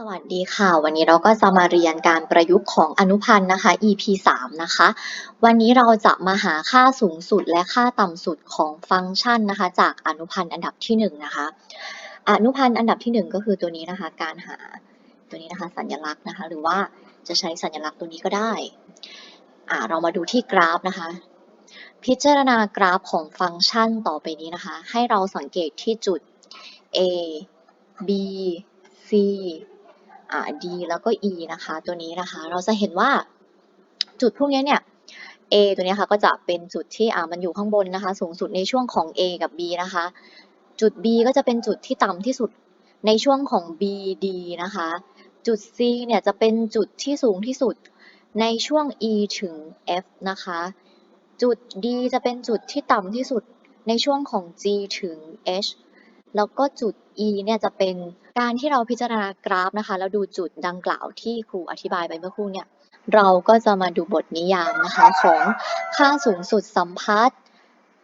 สวัสดีค่ะ วันนี้เราก็จะมาเรียนการประยุกต์ของอนุพันธ์นะคะ EP 3นะคะ วันนี้เราจะมาหาค่าสูงสุดและค่าต่ำสุดของฟังก์ชันนะคะ จากอนุพันธ์อันดับที่1นะคะ อนุพันธ์อันดับที่ 1 ก็คือตัวนี้นะคะ การหาตัวนี้นะคะสัญลักษณ์นะคะ หรือว่าจะใช้สัญลักษณ์ตัวนี้ก็ได้อ่าเรามาดูที่กราฟนะคะ พิจารณากราฟของฟังก์ชันต่อไปนี้นะคะ ให้เราสังเกตที่จุด A B C D แล้วก็ E นะคะ ตัวนี้นะคะ เราจะเห็นว่าจุดพวกนี้เนี่ย A ตัวนี้ค่ะก็จะเป็นจุดที่อ่ามันอยู่ข้างบนนะคะ สูงสุดในช่วงของ A กับ B นะคะ จุด B ก็จะเป็นจุดที่ต่ำที่สุดในช่วงของ B D นะคะ จุด C เนี่ยจะเป็นจุดที่สูงที่สุดในช่วง E ถึง F นะคะ จุด D จะเป็นจุดที่ต่ำที่สุดในช่วงของ G ถึง H แล้วก็จุด E เนี่ยจะเป็นการที่เราพิจารณากราฟนะคะแล้วดูจุดดังกล่าวที่ครูอธิบายไปเมื่อครู่เนี่ยเราก็จะมาดูบทนิยามนะคะของค่าสูงสุดสัมพัทธ์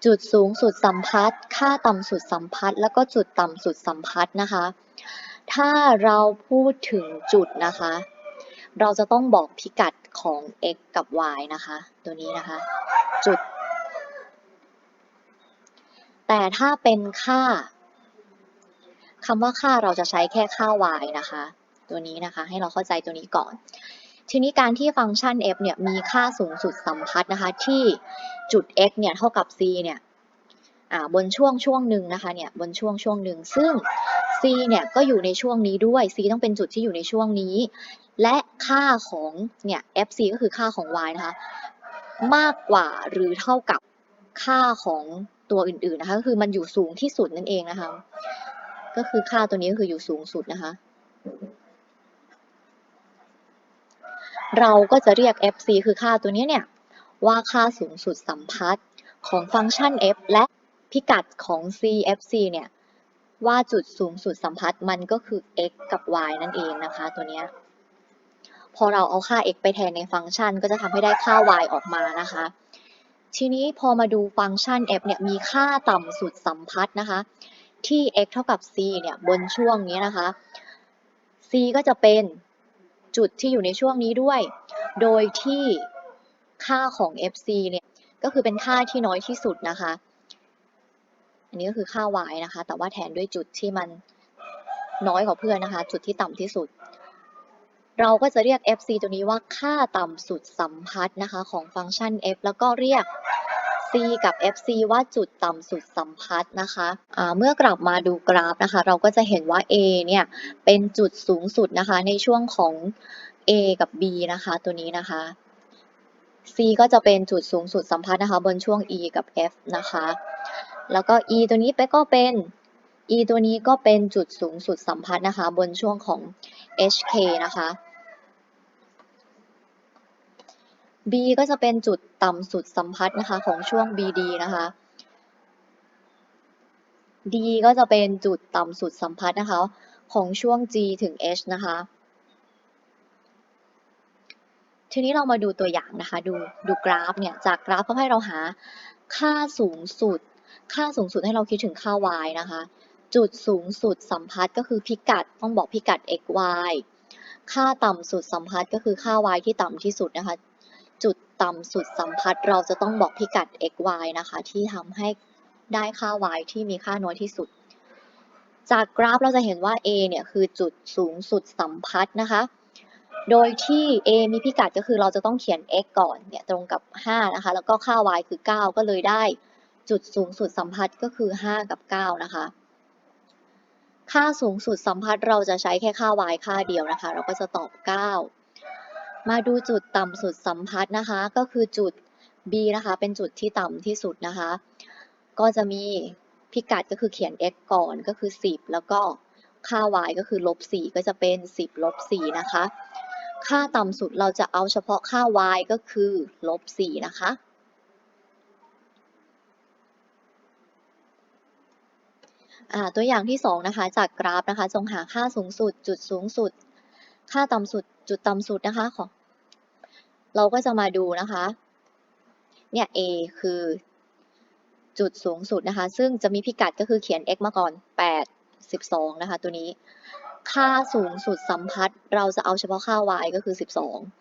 จุดสูงสุดสัมพัทธ์ ค่าต่ำสุดสัมพัทธ์ แล้วก็จุดต่ำสุดสัมพัทธ์นะคะ ถ้าเราพูดถึงจุดนะคะ เราจะต้องบอกพิกัดของ x กับ y นะคะ ตัวนี้นะคะ จุด แต่ถ้าเป็นค่า คำว่าค่าเราจะใช้แค่ค่า y นะคะ ตัวนี้นะคะให้เราเข้าใจตัวนี้ก่อน ทีนี้การที่ฟังก์ชัน f เนี่ยมีค่าสูงสุดสัมพัทธ์นะคะที่จุด x เนี่ยเท่ากับ c เนี่ยบนช่วงช่วงหนึ่งนะคะเนี่ยบนช่วงช่วงหนึ่งซึ่ง c เนี่ยก็อยู่ในช่วงนี้ด้วย c ต้องเป็นจุดที่อยู่ในช่วงนี้ และค่าของเนี่ย fc ก็คือค่าของ y นะคะมากกว่าหรือเท่ากับค่าของตัวอื่นๆนะคะก็คือมันอยู่สูงที่สุดนั่นเองนะคะ ก็คือค่าตัวนี้ก็คืออยู่สูงสุดนะคะ เราก็จะเรียก fc คือค่าตัวนี้เนี่ย ว่าค่าสูงสุดสัมพัทธ์ของฟังก์ชัน f และพิกัดของ cfc เนี่ย ว่าจุดสูงสุดสัมพัทธ์มันก็คือ x กับ y นั่นเองนะคะตัวนี้พอเราเอาค่า x ไปแทนในฟังก์ชัน ก็จะทำให้ได้ค่า y ออกมานะคะ ทีนี้พอมาดูฟังก์ชัน f เนี่ยมีค่าต่ำสุดสัมพัทธ์นะคะ ที่ x เท่ากับ c เนี่ยบนช่วงนี้นะคะ c ก็จะเป็นจุดที่อยู่ในช่วงนี้ด้วย โดยที่ค่าของ fc เนี่ยก็คือเป็นค่าที่น้อยที่สุดนะคะ อันนี้ก็คือค่า y นะคะ แต่ว่าแทนด้วยจุดที่มันน้อยกว่าเพื่อนนะคะ จุดที่ต่ำที่สุด เราก็จะเรียก fc ตัวนี้ว่าค่าต่ำสุดสัมพัทธ์นะคะ ของฟังก์ชัน f แล้วก็เรียก c กับ fc ว่าจุดต่ำสุดสัมพัทธ์นะคะะเมื่อกลับมาดูกราฟนะคะ เราก็จะเห็นว่า a เนี่ยเป็นจุดสูงสุดนะคะ ในช่วงของ a กับ b นะคะ ตัวนี้นะคะ c ก็จะเป็นจุดสูงสุดสัมพัทธ์นะคะ บนช่วง e กับ f นะคะ แล้วก็ e ตัวนี้ไปก็เป็น e ตัวนี้ก็เป็นจุดสูงสุดสัมพัทธ์นะคะ บนช่วงของ hk นะคะ B ก็จะเป็นจุดต่ำสุดสัมพัทธ์นะคะของช่วง BD นะคะ D ก็จะเป็นจุดต่ำสุดสัมพัทธ์นะคะของช่วง G ถึง H นะคะ ทีนี้เรามาดูตัวอย่างนะคะ ดูดูกราฟเนี่ย จากกราฟเขาให้เราหาค่าสูงสุด ค่าสูงสุดให้เราคิดถึงค่า y นะคะ จุดสูงสุดสัมพัทธ์ก็คือพิกัด ต้องบอกพิกัด x y ค่าต่ำสุดสัมพัทธ์ก็คือค่า y ที่ต่ำที่สุดนะคะ จุดต่ำสุดสัมพัทธ์เราจะต้องบอกพิกัด x y นะคะ ที่ทำให้ได้ค่า y ที่มีค่าน้อยที่สุด จากกราฟเราจะเห็นว่า a เนี่ยคือจุดสูงสุดสัมพัทธ์นะคะ โดยที่ a มีพิกัดก็คือเราจะต้องเขียน x ก่อนเนี่ยตรงกับ 5 นะคะ แล้วก็ค่า y คือ 9 ก็เลยได้จุดสูงสุดสัมพัทธ์ก็คือ 5 กับ 9 นะคะ ค่าสูงสุดสัมพัทธ์เราจะใช้แค่ค่า y ค่าเดียวนะคะ เราก็จะตอบ 9 มาดูจุดต่ำสุดสัมพัทธ์นะคะ ก็คือจุด B นะคะ เป็นจุดที่ต่ำที่สุดนะคะ ก็จะมีพิกัดก็คือเขียน x ก่อนก็คือ 10 แล้วก็ค่า y ก็คือลบ4ก็จะเป็น 10ลบ4นะคะ ค่าต่ำสุดเราจะเอาเฉพาะค่า y ก็คือลบ4นะคะ ตัวอย่างที่ 2 นะคะ จากกราฟนะคะ จงหาค่าสูงสุด จุดสูงสุด ค่าต่ำสุด จุดต่ำสุดนะคะของเราก็จะมาดูนะคะ เนี่ย A คือจุดสูงสุดนะคะ ซึ่งจะมีพิกัดก็คือเขียน x มาก่อน 8 12 นะคะ ตัวนี้ ค่าสูงสุดสัมพัทธ์เราจะเอาเฉพาะค่า y ก็คือ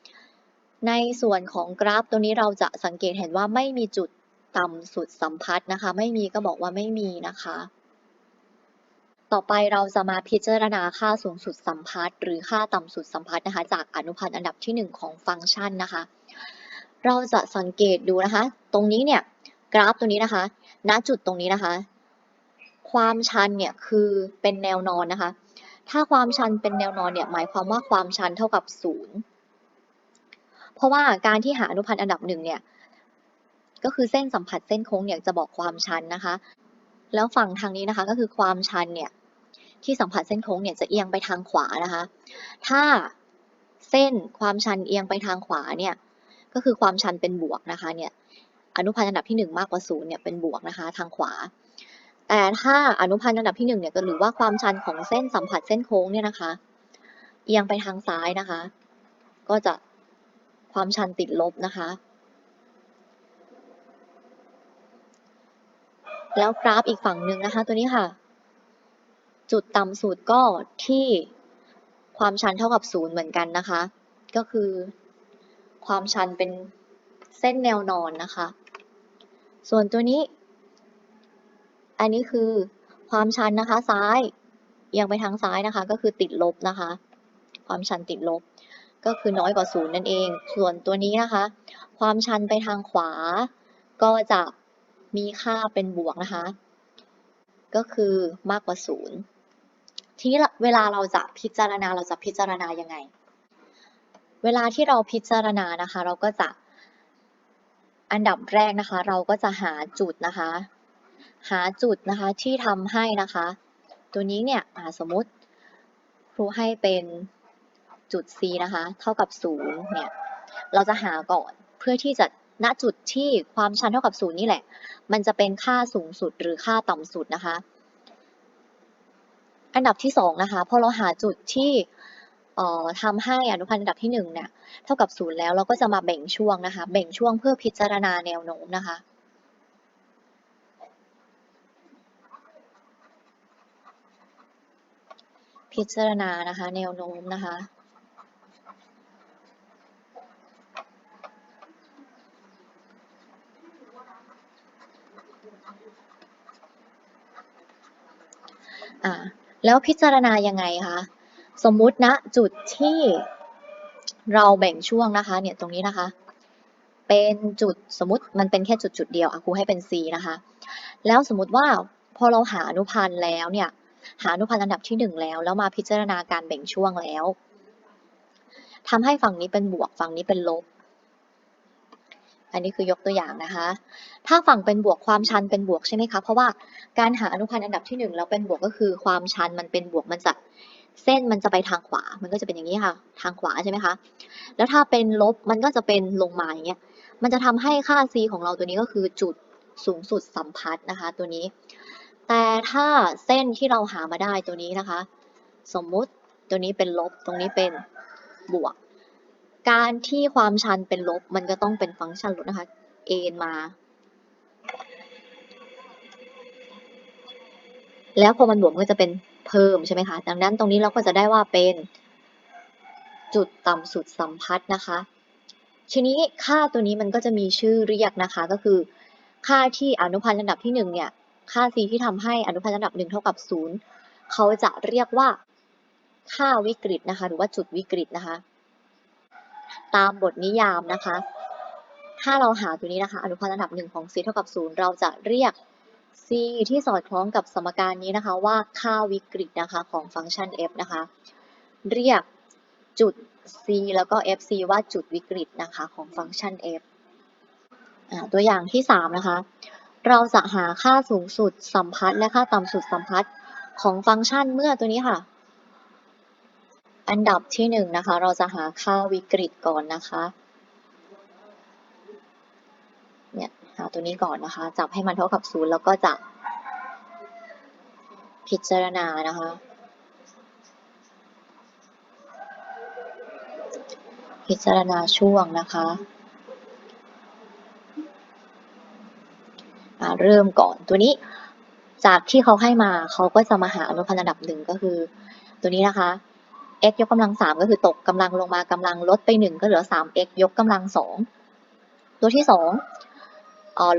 12 ในส่วนของกราฟตัวนี้เราจะสังเกตเห็นว่าไม่มีจุดต่ำสุดสัมพัทธ์นะคะ ไม่มีก็บอกว่าไม่มีนะคะ ต่อไปเราจะมาพิจารณาค่าสูงสุดสัมพัทธ์หรือค่าต่ำสุดสัมพัทธ์นะคะ จากอนุพันธ์อันดับที่ 1 ของฟังก์ชันนะคะ เราจะสังเกตดูนะคะ ตรงนี้เนี่ยกราฟตัวนี้นะคะ ณจุดตรงนี้นะคะ ความชันเนี่ยคือเป็นแนวนอนนะคะ ถ้าความชันเป็นแนวนอนเนี่ยหมายความว่าความชันเท่ากับศูนย์เพราะว่าการที่หาอนุพันธ์อันดับหนึ่งเนี่ยก็คือเส้นสัมผัสเส้นโค้งเนี่ยจะบอกความชันนะคะ แล้วฝั่งทางนี้นะคะก็คือความชันเนี่ย ที่สัมผัสเส้นโค้งเนี่ยจะเอียงไปทางขวานะคะ ถ้าเส้นความชันเอียงไปทางขวาเนี่ยก็คือความชันเป็นบวกนะคะเนี่ยอนุพันธ์อันดับที่ 1 มากกว่า0เนี่ยเป็นบวกนะคะทางขวา แต่ถ้าอนุพันธ์อันดับที่1เนี่ยก็หรือว่าความชันของเส้นสัมผัสเส้นโค้งเนี่ยนะคะเอียงไปทางซ้ายนะคะ ก็จะความชันติดลบนะคะ แล้วกราฟอีกฝั่งหนึ่งนะคะตัวนี้ค่ะ จุดต่ำสุดก็ที่ความชันเท่ากับศูนย์เหมือนกันนะคะ ก็คือความชันเป็นเส้นแนวนอนนะคะ ส่วนตัวนี้ อันนี้คือความชันนะคะซ้ายเอียงไปทางซ้ายนะคะ ก็คือติดลบนะคะ ความชันติดลบ ก็คือน้อยกว่าศูนย์นั่นเอง ส่วนตัวนี้นะคะ ความชันไปทางขวา ก็จะมีค่าเป็นบวกนะคะ ก็คือมากกว่าศูนย์ ทีนี้เวลาเราจะพิจารณาเราจะพิจารณายังไง เวลาที่เราพิจารณานะคะ เราก็จะอันดับแรกนะคะ เราก็จะหาจุดนะคะ หาจุดนะคะที่ทำให้นะคะ ตัวนี้เนี่ยสมมติครูให้เป็นจุด c นะคะ เท่ากับ0เนี่ยเราจะหาก่อนเพื่อที่จะณจุดที่ความชันเท่ากับ0นี่แหละ มันจะเป็นค่าสูงสุดหรือค่าต่ำสุดนะคะ อันดับที่2นะคะพอเราหาจุดที่ทำให้อนุพันธ์อันดับที่1เนี่ยเท่ากับ0แล้วเราก็จะมาแบ่งช่วงนะคะ แบ่งช่วงเพื่อพิจารณาแนวโน้มนะคะพิจารณานะคะ แนวโน้มนะคะ อ่า แล้วพิจารณายังไงคะ สมมุตินะจุดที่เราแบ่งช่วงนะคะ เนี่ยตรงนี้นะคะ เป็นจุดสมมติมันเป็นแค่จุดจุดเดียวอะครูให้เป็น C นะคะ แล้วสมมติว่าพอเราหาอนุพันธ์แล้วเนี่ย หาอนุพันธ์อันดับที่ 1 แล้ว แล้วมาพิจารณาการแบ่งช่วงแล้วทำให้ฝั่งนี้เป็นบวกฝั่งนี้เป็นลบ อันนี้คือยกตัวอย่างนะคะ ถ้าฝั่งเป็นบวกความชันเป็นบวกใช่ไหมคะ เพราะว่าการหาอนุพันธ์อันดับที่ 1 แล้วเป็นบวกก็คือความชันมันเป็นบวกมันจะเส้นมันจะไปทางขวา มันก็จะเป็นอย่างนี้ค่ะ ทางขวาใช่ไหมคะ แล้วถ้าเป็นลบมันก็จะเป็นลงมาอย่างเงี้ย มันจะทำให้ค่า c ของเราตัวนี้ก็คือจุดสูงสุดสัมพัทธ์นะคะ ตัวนี้ แต่ถ้าเส้นที่เราหามาได้ตัวนี้นะคะ สมมุติตัวนี้เป็นลบ ตรงนี้เป็นบวก การที่ความชันเป็นลบมันก็ต้องเป็นฟังก์ชันลดนะคะ เอ็นมา แล้วพอมันบวกมันก็จะเป็นเพิ่มใช่ไหมคะ ดังนั้นตรงนี้เราก็จะได้ว่าเป็นจุดต่ำสุดสัมพัทธ์นะคะ ทีนี้ค่าตัวนี้มันก็จะมีชื่อเรียกนะคะก็คือ ค่าที่อนุพันธ์ระดับที่1เนี่ย ค่า c ที่ทำให้อนุพันธ์ระดับ1เท่ากับ0เขาจะเรียกว่าค่าวิกฤตนะคะ หรือว่าจุดวิกฤตนะคะ ตามบทนิยามนะคะ ถ้าเราหาตัวนี้นะคะ อนุพันธ์ระดับ1ของ c เท่ากับ 0 เราจะเรียก c ที่สอดคล้องกับสมการนี้นะคะว่าค่าวิกฤตนะคะของฟังก์ชัน f นะคะ เรียกจุด c แล้วก็ fc ว่าจุดวิกฤตนะคะของฟังก์ชัน f ตัวอย่างที่ 3 นะคะ เราจะหาค่าสูงสุดสัมพัทธ์และค่าต่ำสุดสัมพัทธ์ของฟังก์ชันเมื่อตัวนี้ค่ะ อันดับที่1นนะคะ เราจะหาค่าวิกฤตก่อนนะคะ เนี่ยหาตัวนี้ก่อนนะคะ จับให้มันเท่ากับศูนย์แล้วก็จะพิจารณานะคะ พิจารณาช่วงนะคะเริ่มก่อนตัวนี้จากที่เขาให้มาเขาก็จะมาหาอนุพันธ์ระดับหนึ่งก็คือ ตัวนี้นะคะ x ยกกำลังสามก็คือตกกำลังลงมากำลังลดไปหนึ่งก็เหลือสาม x ยกกำลังสองตัวที่สอง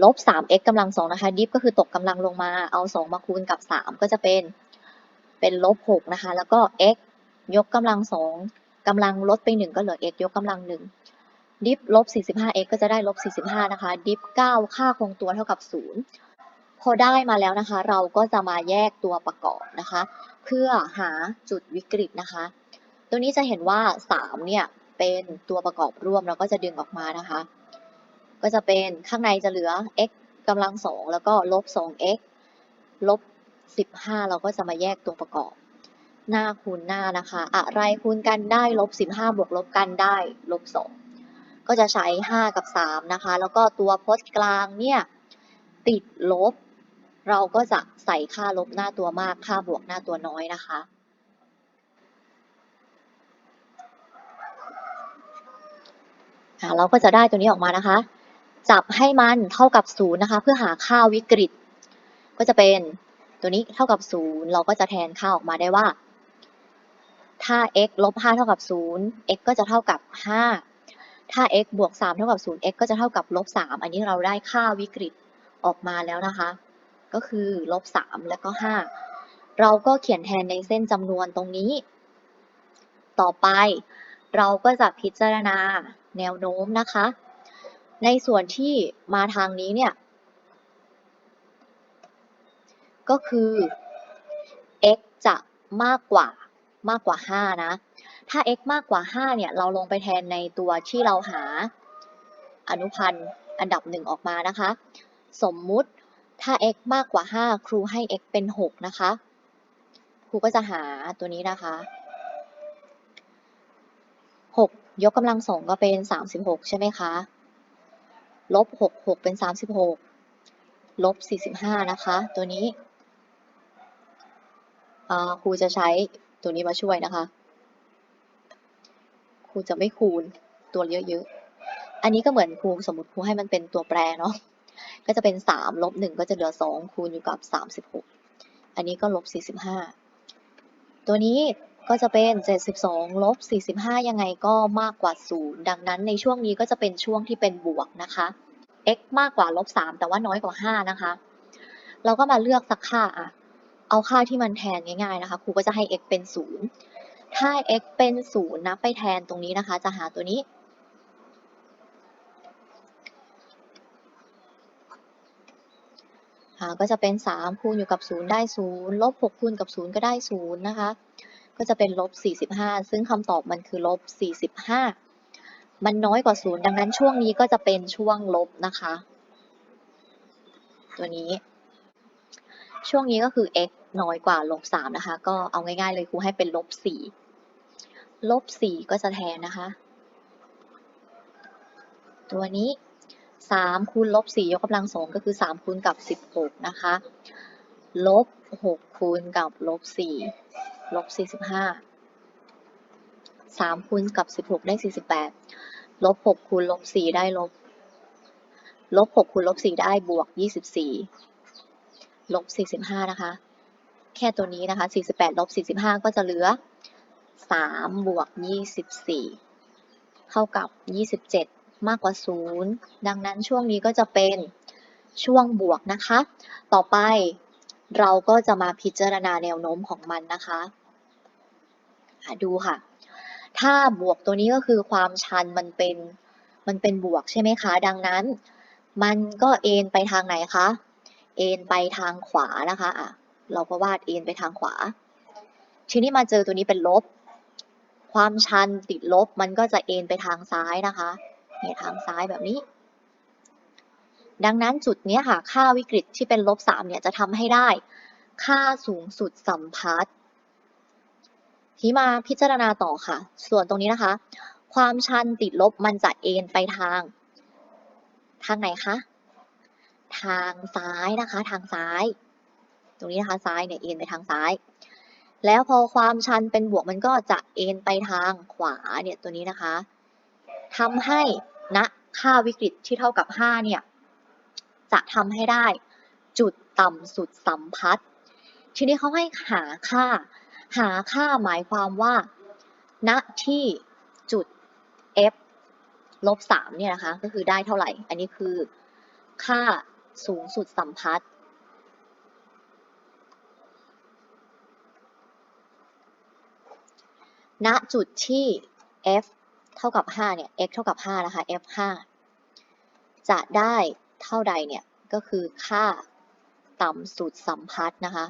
ลบสาม x กำลังสองนะคะดิฟก็คือตกกำลังลงมาเอาสองมาคูณกับสามก็จะเป็นเป็นลบหกนะคะ แล้วก็ x ยกกำลังสองกำลังลดไปหนึ่งก็เหลือ x ยกกำลังหนึ่งดิฟลบ 45x ก็จะได้ลบ 45 นะคะ ดิฟ 9 ค่าคงตัวเท่ากับ 0 พอได้มาแล้วนะคะ เราก็จะมาแยกตัวประกอบนะคะ เพื่อหาจุดวิกฤตนะคะ ตัวนี้จะเห็นว่า 3 เนี่ย เป็นตัวประกอบร่วม เราก็จะดึงออกมานะคะ ก็จะเป็นข้างในจะเหลือ x กำลัง2แล้วก็ลบ 2x ลบ 15 เราก็จะมาแยกตัวประกอบ หน้าคูณหน้านะคะ อะไรคูณกันได้ลบ 15 บวกลบกันได้ลบ 2 ก็จะใช้ 5 กับ 3 นะคะ แล้วก็ตัวพจน์กลางเนี่ย ติดลบ เราก็จะใส่ค่าลบหน้าตัวมาก ค่าบวกหน้าตัวน้อยนะคะ อ่า เราก็จะได้ตัวนี้ออกมานะคะ จับให้มันเท่ากับศูนย์นะคะ เพื่อหาค่าวิกฤต ก็จะเป็นตัวนี้เท่ากับศูนย์เราก็จะแทนค่าออกมาได้ว่า ถ้า x ลบ5เท่ากับ0 x ก็จะเท่ากับ 5 ถ้า x บวก3เท่ากับ0 x ก็จะเท่ากับลบ3อันนี้เราได้ค่าวิกฤตออกมาแล้วนะคะ ก็คือลบ3แล้วก็ 5 เราก็เขียนแทนในเส้นจำนวนตรงนี้ ต่อไปเราก็จะพิจารณา แนวโน้มนะคะ ในส่วนที่มาทางนี้เนี่ย ก็คือ x จะมากกว่ามากกว่า 5 นะ ถ้า x มากกว่า 5 เนี่ย เราลงไปแทนในตัวที่เราหาอนุพันธ์อันดับหนึ่งออกมานะคะ สมมุติถ้า x มากกว่า 5 ครูให้ x เป็น 6 นะคะ ครูก็จะหาตัวนี้นะคะ ยกกำลังสองก็เป็น 36 ใช่ไหมคะ ลบ 6 6 เป็น 36 ลบ 45 นะคะ ตัวนี้อ่าครูจะใช้ตัวนี้มาช่วยนะคะ ครูจะไม่คูณตัวเยอะๆ อันนี้ก็เหมือนครูสมมติครูให้มันเป็นตัวแปรเนาะ ก็จะเป็น 3 ลบ 1 ก็จะเหลือ 2 คูณอยู่กับ 36 อันนี้ก็ลบ 45 ตัวนี้ ก็จะเป็น 72ลบ45 ยังไงก็มากกว่า 0 ดังนั้นในช่วงนี้ก็จะเป็นช่วงที่เป็นบวกนะคะ x มากกว่าลบ3แต่ว่าน้อยกว่า 5 นะคะ เราก็มาเลือกสักค่าอะเอาค่าที่มันแทนง่ายๆนะคะ ครูก็จะให้ x เป็น 0 ถ้า x เป็น 0นะไปแทนตรงนี้นะคะ จะหาตัวนี้อ่าก็จะเป็น 3 คูณอยู่กับ 0 ได้ 0 ลบ 6 คูณกับ 0 ก็ได้ 0 นะคะ ก็จะเป็นลบ 45 ซึ่งคำตอบมันคือลบ 45 มันน้อยกว่า0ดังนั้นช่วงนี้ก็จะเป็นช่วงลบนะคะ ตัวนี้ ช่วงนี้ก็คือ x น้อยกว่าลบ 3 นะคะ ก็เอาง่ายๆเลยครูให้เป็นลบ 4 ลบ 4 ก็จะแทนนะคะ ตัวนี้3คูณลบ4ยกกำลัง2ก็คือ3คูณกับ16นะคะ ลบ6คูณกับลบ4 ลบ45 3คูณกับ 16 ได้ 48 ลบ 6 คูณลบ 4 ได้ลบ ลบ 6 คูณลบ 4 ได้บวก 24 ลบ 45 นะคะ แค่ตัวนี้นะคะ 48 ลบ 45 ก็จะเหลือ 3 บวก 24 เท่ากับ 27 มากกว่า 0 ดังนั้นช่วงนี้ก็จะเป็นช่วงบวกนะคะ ต่อไปเราก็จะมาพิจารณาแนวโน้มของมันนะคะอะ ดูค่ะ ถ้าบวกตัวนี้ก็คือความชันมันเป็นมันเป็นบวกใช่ไหมคะ ดังนั้น มันก็เอ็นไปทางไหนคะ เอ็นไปทางขวานะคะอะเราก็วาดเอ็นไปทางขวา ทีนี้มาเจอตัวนี้เป็นลบ ความชันติดลบมันก็จะเอ็นไปทางซ้ายนะคะเนี่ยทางซ้ายแบบนี้ ดังนั้นจุดนี้ค่ะ ค่าวิกฤตที่เป็นลบสามเนี่ยจะทำให้ได้ ค่าสูงสุดสัมพัทธ์ นี้มาพิจารณาต่อค่ะ ส่วนตรงนี้นะคะ ความชันติดลบมันจะเอ็นไปทาง ทางไหนคะ ทางซ้ายนะคะ ทางซ้าย ตรงนี้นะคะซ้ายเนี่ยเอ็นไปทางซ้าย แล้วพอความชันเป็นบวกมันก็จะเอ็นไปทางขวาเนี่ยตัวนี้นะคะทำให้ณนะค่าวิกฤตที่เท่ากับ 5 เนี่ย จะทำให้ได้จุดต่ำสุดสัมพัทธ์ทีนี้เขาให้หาค่า หาค่าหมายความว่า ณ ที่จุด f ลบสามเนี่ยนะคะ ก็คือได้เท่าไหร่ อันนี้คือค่าสูงสุดสัมพัทธ์ณจุดที่ f เท่ากับ 5 เนี่ย x เท่ากับ 5 นะคะ f 5จะได้เท่าใดเนี่ย ก็คือค่าต่ำสุดสัมพัทธ์นะคะ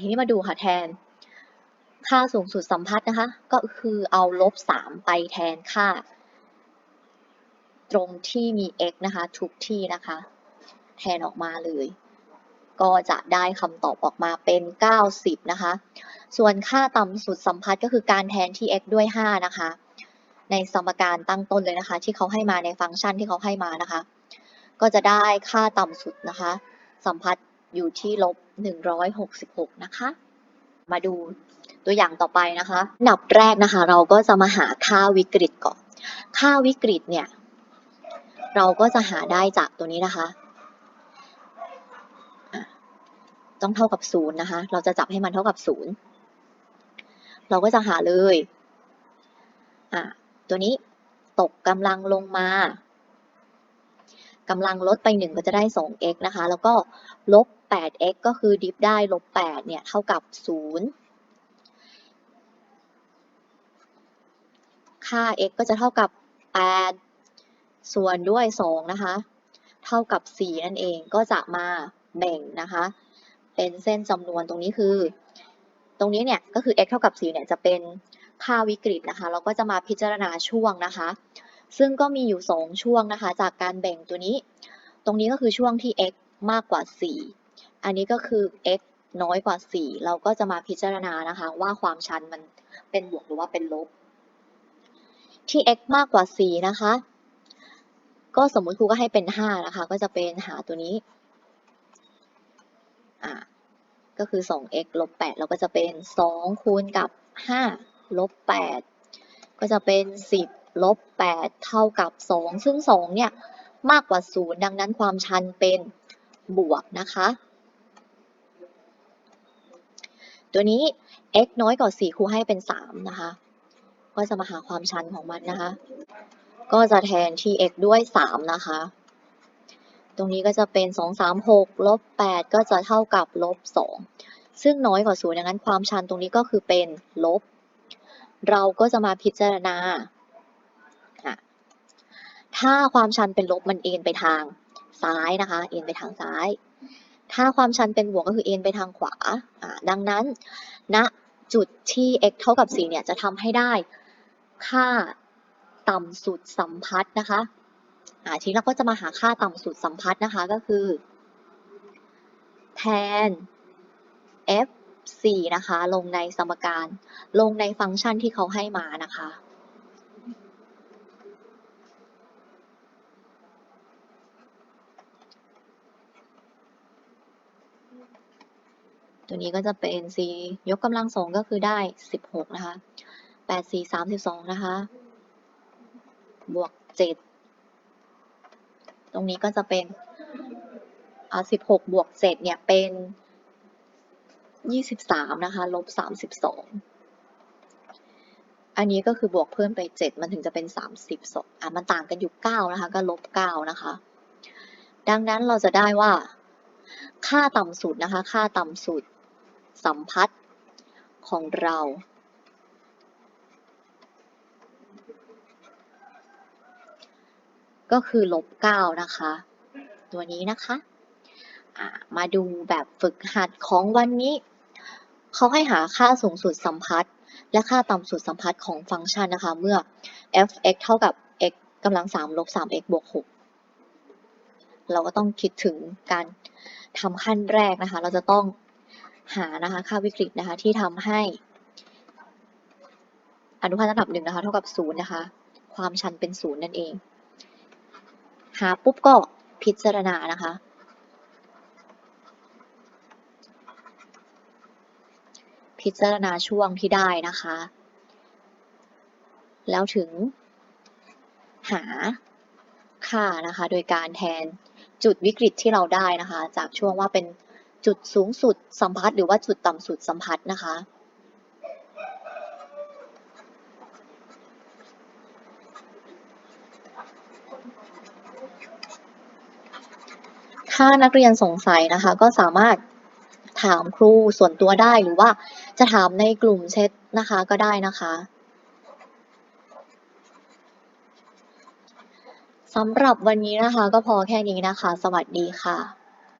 ทีนี้มาดูค่ะแทน ค่าสูงสุดสัมพัทธ์นะคะ ก็คือเอาลบ 3 ไปแทนค่า ตรงที่มี x นะคะ ทุกที่นะคะ แทนออกมาเลย ก็จะได้คำตอบออกมาเป็น 90 นะคะ ส่วนค่าต่ำสุดสัมพัทธ์ก็คือการแทนที่ x ด้วย 5 นะคะ ในสมการตั้งต้นเลยนะคะ ที่เขาให้มาในฟังก์ชันที่เขาให้มานะคะ ก็จะได้ค่าต่ำสุดนะคะ สัมพัทธ์ อยู่ที่ลบ 166 นะคะ มาดูตัวอย่างต่อไปนะคะอันดับแรกนะคะ เราก็จะมาหาค่าวิกฤตก่อน ค่าวิกฤตเนี่ย เราก็จะหาได้จากตัวนี้นะคะอะต้องเท่ากับศูนย์นะคะ เราจะจับให้มันเท่ากับศูนย์เราก็จะหาเลย อะ ตัวนี้ตกกำลังลงมา กำลังลดไป 1 ก็จะได้ 2x นะคะ แล้วก็ลบ 8x ก็คือดิฟได้ลบ 8 เนี่ย เท่ากับ 0 ค่า x ก็จะเท่ากับ 8 ส่วนด้วย 2 นะคะ เท่ากับ 4 นั่นเอง ก็จะมาแบ่งนะคะ เป็นเส้นจำนวนตรงนี้คือ ตรงนี้เนี่ย ก็คือ x เท่ากับ 4 เนี่ย จะเป็นค่าวิกฤตนะคะ เราก็จะมาพิจารณาช่วงนะคะ ซึ่งก็มีอยู่ 2 ช่วงนะคะ จากการแบ่งตัวนี้ ตรงนี้ก็คือช่วงที่ x มากกว่า 4 อันนี้ก็คือ x น้อยกว่า 4 เราก็จะมาพิจารณานะคะ ว่าความชันมันเป็นบวกหรือว่าเป็นลบ ที่ x มากกว่า 4 นะคะ ก็สมมุติครูก็ให้เป็น 5 นะคะ ก็จะเป็นหาตัวนี้อ่าก็คือ 2x ลบ 8 เราก็จะเป็น 2 คูณกับ 5 ลบ 8 ก็จะเป็น 10 ลบ8เท่ากับ 2 ซึ่ง 2 เนี่ย มากกว่า 0 ดังนั้นความชันเป็นบวกนะคะ ตัวนี้ x น้อยกว่า 4 ครูให้เป็น 3 นะคะ ก็จะมาหาความชันของมันนะคะ ก็จะแทนที่ x ด้วย 3 นะคะ ตรงนี้ก็จะเป็น 2 3 6ลบ8ก็จะเท่ากับลบ2ซึ่งน้อยกว่า 0 ดังนั้นความชันตรงนี้ก็คือเป็นลบ เราก็จะมาพิจารณา ถ้าความชันเป็นลบมันเอ็นไปทางซ้ายนะคะ เอ็นไปทางซ้าย ถ้าความชันเป็นบวกก็คือเอ็นไปทางขวา ดังนั้นณจุดที่ x เท่ากับ 4 เนี่ยจะทำให้ได้ค่าต่ำสุดสัมพัทธ์นะคะทีนี้เราก็จะมาหาค่าต่ำสุดสัมพัทธ์นะคะก็คือ แทน f 4นะคะ ลงในสมการ ลงในฟังก์ชันที่เขาให้มานะคะ ตัวนี้ก็จะเป็น c ยกกำลังสองก็คือได้ 16 นะคะ 8 4 32 นะคะ บวก 7 ตรงนี้ก็จะเป็นอ่า16 บวก 7 เนี่ย เป็น 23 นะคะ ลบ 32 อันนี้ก็คือบวกเพิ่มไป 7 มันถึงจะเป็น 32อะมันต่างกันอยู่ 9 นะคะ ก็ลบ 9 นะคะ ดังนั้นเราจะได้ว่าค่าต่ำสุดนะคะ ค่าต่ำสุด สัมพัทธ์ของเรา ก็คือลบ9นะคะ ตัวนี้นะคะะมาดูแบบฝึกหัดของวันนี้ เขาให้หาค่าสูงสุดสัมพัทธ์ และค่าต่ำสุดสัมพัทธ์ของฟังก์ชันนะคะ เมื่อ f(x) เท่ากับ x กำลัง3ลบ 3x บวก6เราก็ต้องคิดถึงการทำขั้นแรกนะคะ เราจะต้อง หานะคะค่าวิกฤตนะคะที่ทำให้ อนุพันธ์ระดับหนึ่งนะคะ เท่ากับศูนย์นะคะ ความชันเป็นศูนย์นั่นเอง หาปุ๊บก็พิจารณานะคะ พิจารณาช่วงที่ได้นะคะ แล้วถึงหาค่านะคะ โดยการแทนจุดวิกฤตที่เราได้นะคะ จากช่วงว่าเป็น จุดสูงสุดสัมพัทธ์หรือว่าจุดต่ำสุดสัมพัทธ์นะคะ ถ้านักเรียนสงสัยนะคะก็สามารถถามครูส่วนตัวได้หรือว่าจะถามในกลุ่มแชทนะคะก็ได้นะคะสำหรับวันนี้นะคะก็พอแค่นี้นะคะ สวัสดีค่ะ